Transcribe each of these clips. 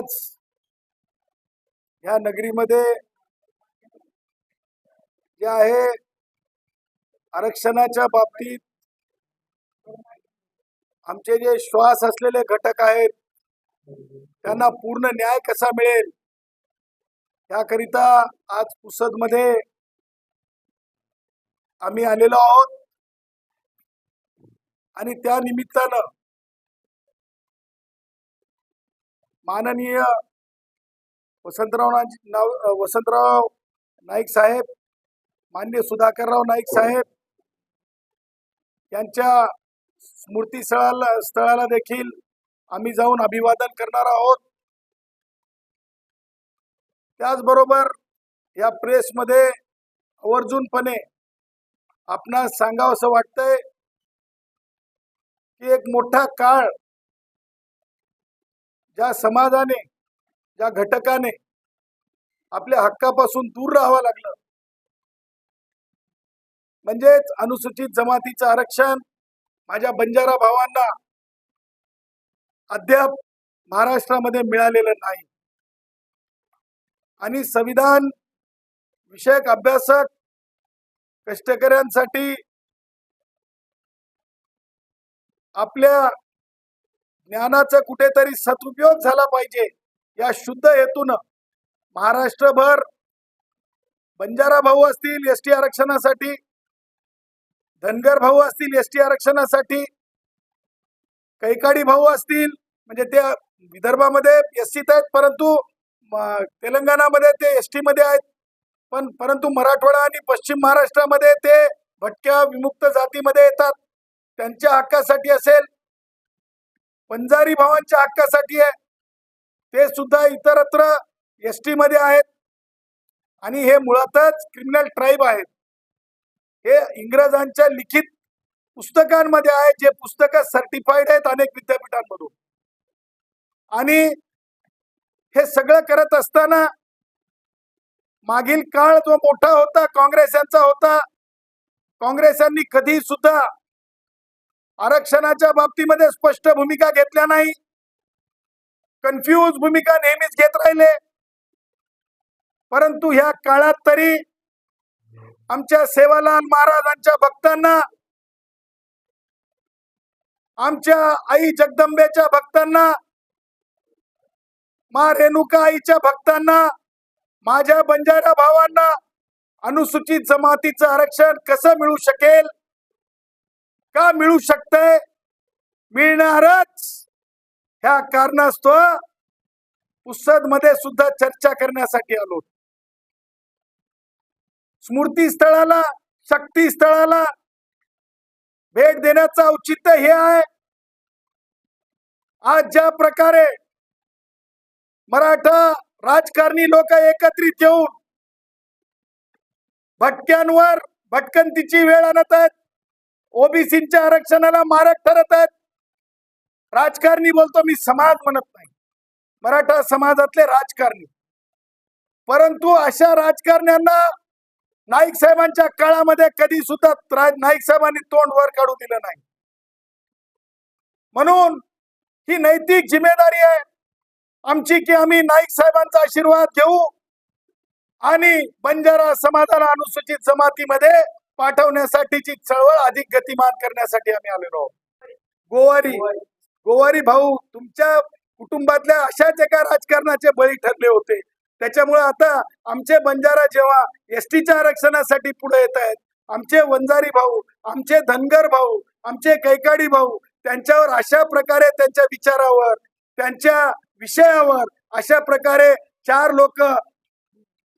आज या नगरीमध्ये जे आहे आरक्षणाच्या बाबतीत आमचे जे श्वास असलेले घटक आहेत त्यांना पूर्ण न्याय कसा मिळेल? त्याकरिता आज पुसदमध्ये आम्ही आलेलो आहोत. आणि त्या निमित्तानं माननीय वसंतराव नाव वसंतराव नाईक साहेब मान्य सुधाकरराव नाईक साहेब यांच्या स्मृती स्थळाला स्थळाला देखील आम्ही जाऊन अभिवादन करणार आहोत. त्याचबरोबर या प्रेसमध्ये आवर्जूनपणे आपणास सांगावं असं वाटतंय की एक मोठा काळ ज्या समाजाने ज्या घटकाने आपल्या हक्कापासून दूर राहावं लागलं. म्हणजेच अनुसूचित जमातीचं आरक्षण माझ्या बंजारा भावांना अद्याप महाराष्ट्रामध्ये मिळालेलं नाही. आणि संविधान विषयक अभ्यासक कष्टकऱ्यांसाठी आपल्या ज्ञानाचा कुठेतरी सदुपयोग झाला पाहिजे. या शुद्ध हेतून महाराष्ट्रभर बंजारा भाऊ असतील एस टी आरक्षणासाठी धनगर भाऊ असतील एस टी आरक्षणासाठी कैकाडी भाऊ असतील म्हणजे ते विदर्भामध्ये एस सीत आहेत परंतु तेलंगणामध्ये ते एस टी मध्ये आहेत पण परंतु मराठवाडा आणि पश्चिम महाराष्ट्रामध्ये ते भटक्या विमुक्त जातीमध्ये येतात. त्यांच्या हक्कासाठी असेल पंजारी भावांच्या हक्कासाठी आहे. ते सुद्धा इतरत्र एस टी मध्ये आहेत. आणि हे मुळातच क्रिमिनल ट्राईब आहेत. हे इंग्रजांच्या लिखित पुस्तकांमध्ये आहे जे पुस्तकं सर्टिफाईड आहेत अनेक विद्यापीठांमधून. आणि हे सगळं करत असताना मागील काळ जो मोठा होता काँग्रेस यांचा होता काँग्रेसांनी कधी सुद्धा आरक्षणाच्या बाबतीमध्ये स्पष्ट भूमिका घेतल्या नाही. कन्फ्यूज भूमिका नेहमीच घेत राहिले. परंतु ह्या काळात तरी आमच्या सेवालाल महाराजांच्या भक्तांना आमच्या आई जगदंबेच्या भक्तांना मा रेणुका आईच्या भक्तांना माझ्या बंजारा भावांना अनुसूचित जमातीचं आरक्षण कसं मिळू शकेल? का मिळू शकतंय मिळणारच. ह्या कारणास्तव पुसदमध्ये सुद्धा चर्चा करण्यासाठी आलो. स्मृती स्थळाला शक्ती स्थळाला भेट देण्याचं औचित्य हे आहे. आज ज्या प्रकारे मराठा राजकारणी लोक एकत्रित येऊन भटक्यांवर भटकंतीची वेळ आणत आहेत ओबीसीच्या आरक्षणाला मारक ठरत आहेत. राजकारणी बोलतो मी समाज म्हणत नाही. मराठा समाजातले राजकारणी. परंतु अशा राजकारण्यांना नाईक साहेबांच्या काळामध्ये कधी सुद्धा नाईक साहेबांनी तोंड वर काढू दिलं नाही. म्हणून ही नैतिक जिम्मेदारी आहे. आमची की आम्ही नाईक साहेबांचा आशीर्वाद घेऊ आणि बंजारा समाजाला अनुसूचित जमातीमध्ये पाठवण्यासाठीची चळवळ अधिक गतिमान करण्यासाठी आम्ही आलेलो आहोत. गोवारी गोवारी भाऊ तुमच्या कुटुंबातल्या अशाच एका राजकारणाचे बळी ठरले होते. त्याच्यामुळे आता आमचे बंजारा जेव्हा एस टीच्या आरक्षणासाठी पुढे येत आहेत आमचे वंजारी भाऊ आमचे धनगर भाऊ आमचे कैकाडी भाऊ त्यांच्यावर अशा प्रकारे त्यांच्या विचारावर त्यांच्या विषयावर अशा प्रकारे चार लोक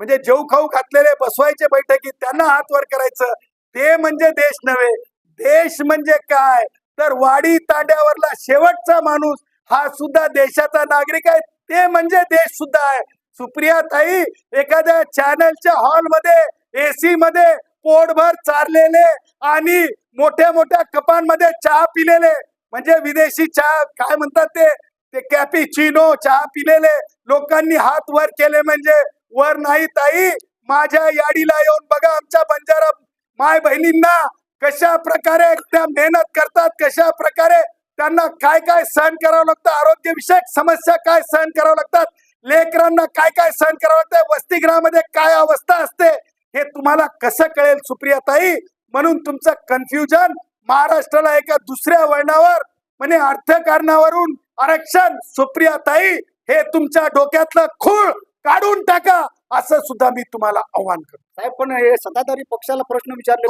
म्हणजे जेऊ खाऊ घातलेले बसवायचे बैठकीत त्यांना हात वर करायचं ते म्हणजे देश नव्हे. देश म्हणजे काय? तर वाडी तांड्यावरला शेवटचा माणूस हा सुद्धा देशाचा नागरिक आहे. ते म्हणजे देश सुद्धा आहे. सुप्रिया ताई एखाद्या चॅनलच्या हॉलमध्ये एसी मध्ये पोटभर चारलेले आणि मोठ्या मोठ्या कपांमध्ये चहा पिलेले. म्हणजे विदेशी चहा काय म्हणतात ते? ते कॅपिचिनो चहा पिलेले. लोकांनी हात वर केले म्हणजे वर नाही ताई माझ्या याडीला येऊन बघा आमच्या बंजारा माय बहिणींना कशा प्रकारे त्या मेहनत करतात कशा प्रकारे त्यांना काय काय सहन करावं लागतं आरोग्य विषयक समस्या काय सहन करावं लागतात लेकरांना काय काय सहन करावं लागतं वसतिगृहामध्ये काय अवस्था असते हे तुम्हाला कसं कळेल सुप्रिया ताई म्हणून तुमचं कन्फ्युजन महाराष्ट्राला एका दुसऱ्या वळणावर म्हणजे अर्थकारणावरून आरक्षण सुप्रिया ताई हे तुमच्या डोक्यातलं खूळ काढून टाका असं सुद्धा मी तुम्हाला आव्हान करतो. साहेब पण हे सत्ताधारी पक्षाला प्रश्न विचारले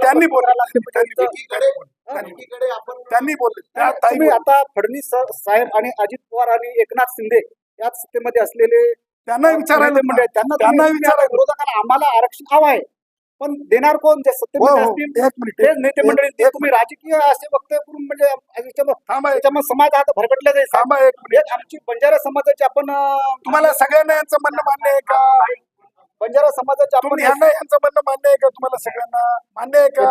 त्यांनी बोलले. त्यांनी बोलले. आता फडणवीस साहेब आणि अजित पवार आणि एकनाथ शिंदे याच सत्तेमध्ये असलेले त्यांना विचारायला. त्यांना विचारायला विरोधकांना आम्हाला आरक्षण हवं आहे. पण देणार कोण? जे हो सत्तेमध्ये हो असतील एक मिनिट तेच नेते मंडळी तुम्ही राजकीय असे वक्तव्य करून म्हणजे त्याच्यामध्ये समाज आता भरकटला जाईल. थांबा एक मिनिट. आमची बंजारा समाजाची आपण तुम्हाला सगळ्यांना यांचं म्हणणं मान्य आहे का? बंजारा समाजाची आपण यांना यांचं म्हणणं मान्य आहे का तुम्हाला सगळ्यांना? मान्य आहे का?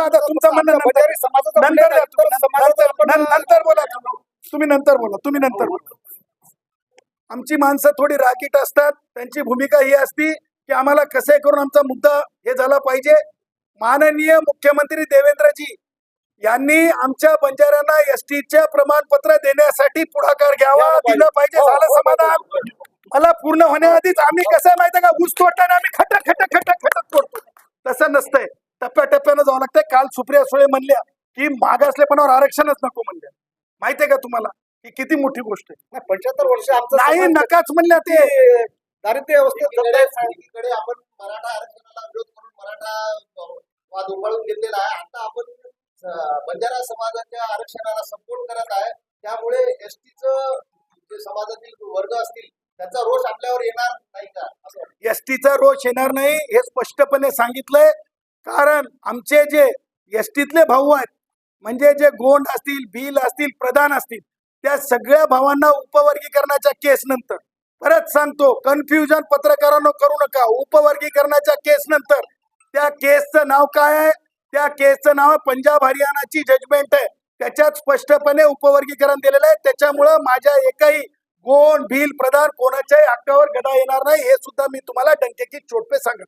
आता तुमचं म्हणणं बंजारी समाजाचा नंतर नंतर बोला तुम्ही. तुम्ही नंतर बोला तुम्ही नंतर बोला. आमची माणसं थोडी रागीट असतात त्यांची भूमिका ही असती. की आम्हाला कसे करून आमचा मुद्दा हे झाला पाहिजे. माननीय मुख्यमंत्री देवेंद्रजी यांनी आमच्या बंजाऱ्यांना एसटीच्या प्रमाणपत्र देण्यासाठी पुढाकार घ्यावा दिलं पाहिजे. हो, झालं हो, हो, समाधान. मला पूर्ण होण्याआधीच आम्ही कसं आहे माहितीये का? ऊस तोडताना आम्ही खटक खटक खटक खटक तोडतो. तसं नसतंय. टप्प्याटप्प्यानं जावं लागतंय. काल सुप्रिया सुळे म्हणल्या की मागासलेपणावर आरक्षणच नको म्हणल्या. माहितीये का तुम्हाला? ही किती मोठी गोष्ट आहे. पंच्याहत्तर वर्ष नाही नकाच म्हणल्या ते. दारिद्र्य अवस्थेत एकीकडे आपण मराठा आरक्षणाला विरोध करून मराठा वाद उफाळून घेतलेला आहे. आता आपण बंजारा समाजाच्या आरक्षणाला सपोर्ट करत आहे. त्यामुळे एसटीचं जे समाजातील वर्ग असतील त्यांचा रोष आपल्यावर येणार नाही का? वाटतं. एसटीचा रोष येणार नाही हे स्पष्टपणे सांगितलंय. कारण आमचे जे एसटीतले भाऊ आहेत म्हणजे जे गोंड असतील भील असतील प्रधान असतील त्या सगळ्या भावांना उपवर्गीकरणाच्या केस नंतर. परत सांगतो कन्फ्युजन पत्रकारांनो करू नका. उपवर्गीकरणाच्या केस नंतर. त्या केसचं नाव काय आहे? त्या केसचं नाव पंजाब हरियाणाची जजमेंट आहे. त्याच्यात स्पष्टपणे उपवर्गीकरण दिलेलं आहे. त्याच्यामुळं माझ्या एकाही गोंड भील प्रधान कोणाच्याही हक्कावर गदा येणार नाही. हे सुद्धा मी तुम्हाला डंकेची चोटपे सांगत.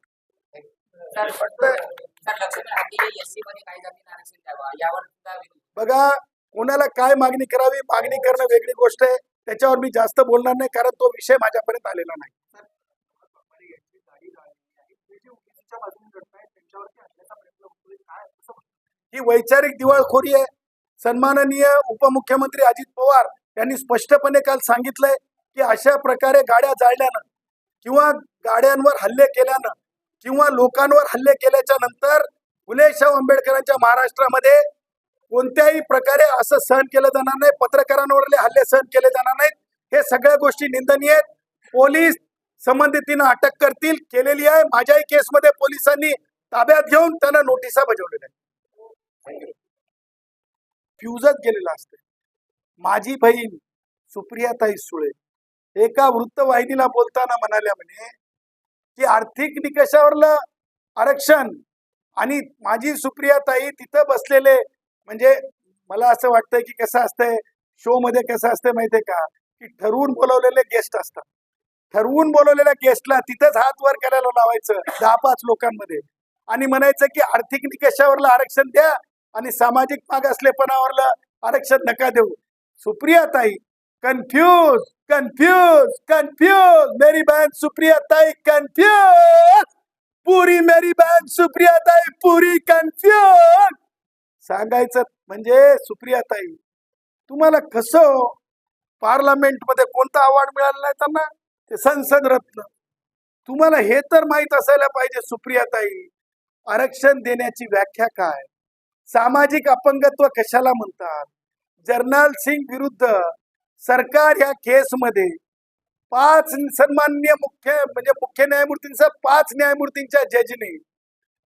बघा कोणाला काय मागणी करावी? मागणी करणं वेगळी गोष्ट आहे. त्याच्यावर मी जास्त बोलणार नाही कारण तो विषय माझ्यापर्यंत आलेला नाही. ही वैचारिक दिवाळखोरी आहे. सन्माननीय उपमुख्यमंत्री अजित पवार यांनी स्पष्टपणे काल सांगितलंय की अशा प्रकारे गाड्या जाळल्यानं किंवा गाड्यांवर हल्ले केल्यानं किंवा लोकांवर हल्ले केल्याच्यानंतर फुले शाहू आंबेडकरांच्या महाराष्ट्रामध्ये कोणत्याही प्रकारे असं सहन केलं जाणार नाही पत्रकारांवरले हल्ले सहन केले जाणार नाहीत. हे सगळ्या गोष्टी निंदनीय आहेत. पोलीस संबंधितीनं अटक करतील केलेली आहे. माझ्याही केसमध्ये पोलिसांनी ताब्यात घेऊन त्यांना नोटिसा बजावलेल्या आहेत. फ्युजच गेलेलं असते माझी बहीण सुप्रियाताई सुळे एका वृत्तवाहिनीला बोलताना म्हणाल्या म्हणे की आर्थिक निकषावरलं आरक्षण आणि माझी सुप्रियाताई तिथं बसलेले म्हणजे मला असं वाटतंय की कसं असतंय शो मध्ये कसं असतंय माहितीये का? की ठरवून बोलवलेले गेस्ट असतात. ठरवून बोलवलेल्या गेस्टला तिथंच हात वर करायला लावायचं दहा पाच लोकांमध्ये. आणि म्हणायचं की आर्थिक निकषावरलं आरक्षण द्या आणि सामाजिक मागासलेपणावरलं आरक्षण नका देऊ. सुप्रिया ताई कन्फ्यूज कन्फ्यूज कन्फ्यूज मेरी बहन सुप्रिया ताई कन्फ्यूज पुरी मेरी बहन सुप्रिया ताई पुरी कन्फ्यूज सांगायचं म्हणजे सुप्रियाताई तुम्हाला कसं पार्लमेंटमध्ये कोणता अवॉर्ड मिळाला नाही त्यांना? ते संसद रत्न. तुम्हाला हे तर माहीत असायला पाहिजे सुप्रियाताई आरक्षण देण्याची व्याख्या काय? सामाजिक अपंगत्व कशाला म्हणतात? जर्नल सिंग विरुद्ध सरकार या केसमध्ये पाच सन्मान्य मुख्य म्हणजे मुख्य न्यायमूर्तींचा पाच न्यायमूर्तींच्या जजने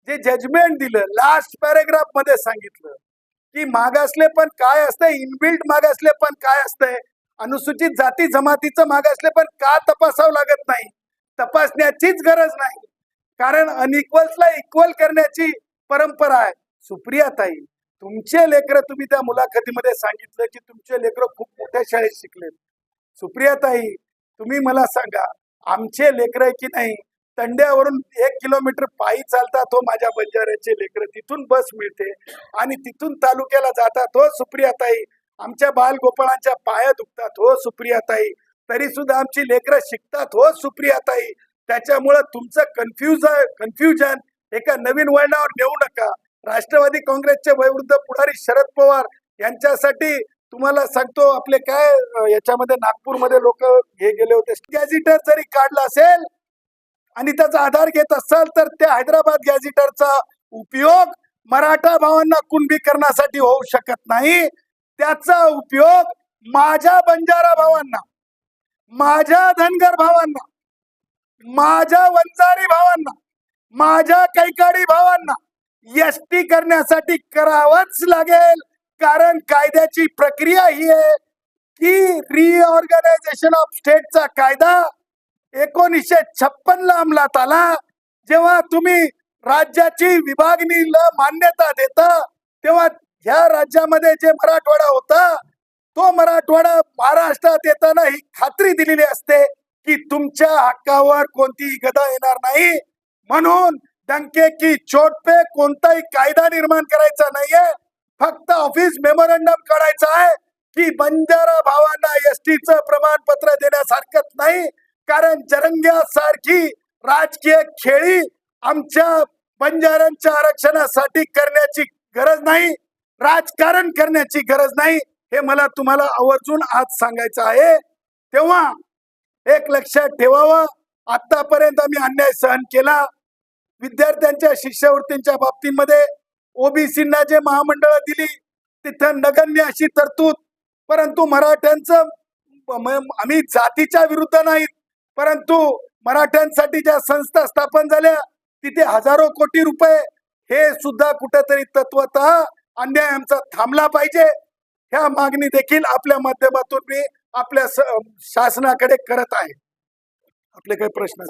जे जजमेंट दिलं लास्ट पॅरेग्राफमध्ये सांगितलं की मागासले पण काय असतंय इनबिल्ट मागासले पण काय असतंय अनुसूचित जाती जमातीचं मागासले पण का तपासावं लागत नाही? तपासण्याचीच गरज नाही. कारण अनइक्वल्सला इक्वल करण्याची परंपरा आहे. सुप्रिया ताई तुमचे लेकर तुम्ही त्या मुलाखतीमध्ये सांगितलं की तुमचे लेकर खूप मोठ्या शाळेत शिकलेत. सुप्रिया ताई तुम्ही मला सांगा आमचे लेकर की नाही? तंड्यावरून एक किलोमीटर पायी चालतात तो माझ्या बंजाऱ्याचे लेकर तिथून बस मिळते. आणि तिथून तालुक्याला जातात हो सुप्रियाताई आमच्या बालगोपाळांच्या पाया दुखतात. हो सुप्रियाताई तरी सुद्धा आमची लेकरं शिकतात. हो सुप्रियाताई त्याच्यामुळं तुमचं कन्फ्युज कन्फ्युजन एका नवीन वळणावर नेऊ नका. राष्ट्रवादी काँग्रेसचे वयवृद्ध पुढारी शरद पवार यांच्यासाठी तुम्हाला सांगतो आपले काय याच्यामध्ये नागपूरमध्ये लोक हे गेले होते. गॅझिटर जरी काढला असेल आणि त्याचा आधार घेत असाल तर त्या हैदराबाद गॅझिटरचा उपयोग मराठा भावांना कुणबी करण्यासाठी होऊ शकत नाही. त्याचा उपयोग माझ्या बंजारा भावांना माझ्या धनगर भावांना माझ्या वंजारी भावांना माझ्या कैकाडी भावांना एस टी करण्यासाठी करावंच लागेल. कारण कायद्याची प्रक्रिया ही आहे की रिऑर्गनायझेशन ऑफ स्टेटचा कायदा एकोणीसशे छप्पन ला अंमलात आला. जेव्हा तुम्ही राज्याची विभागणीला मान्यता देता तेव्हा ह्या राज्यामध्ये जे मराठवाडा होता तो मराठवाडा महाराष्ट्रात येताना ही खात्री दिलेली असते की तुमच्या हक्कावर कोणतीही गदा येणार नाही. म्हणून डंके की चोट पे कोणताही कायदा निर्माण करायचा नाहीये. फक्त ऑफिस मेमोरंडम काढायचा आहे की बंजारा भावांना एस टीचं प्रमाणपत्र देण्यास हरकत नाही. कारण जरंग्यासारखी राजकीय खेळी आमच्या बंजाऱ्यांच्या आरक्षणासाठी करण्याची गरज नाही राजकारण करण्याची गरज नाही हे मला तुम्हाला आवर्जून आज सांगायचं आहे. तेव्हा एक लक्षात ठेवावं आतापर्यंत आम्ही अन्याय सहन केला. विद्यार्थ्यांच्या शिष्यवृत्तींच्या बाबतीमध्ये ओबीसींना जे महामंडळ दिली तिथं नगण्य अशी तरतूद परंतु मराठ्यांचं आम्ही जातीच्या विरुद्ध नाहीत परंतु मराठ्यांसाठी ज्या संस्था स्थापन झाल्या तिथे हजारो कोटी रुपये हे सुद्धा कुठेतरी तत्वत अन्याय आमचा थांबला पाहिजे. ह्या मागणी देखील आपल्या माध्यमातून मी आपल्या शासनाकडे करत आहे. आपले काही प्रश्न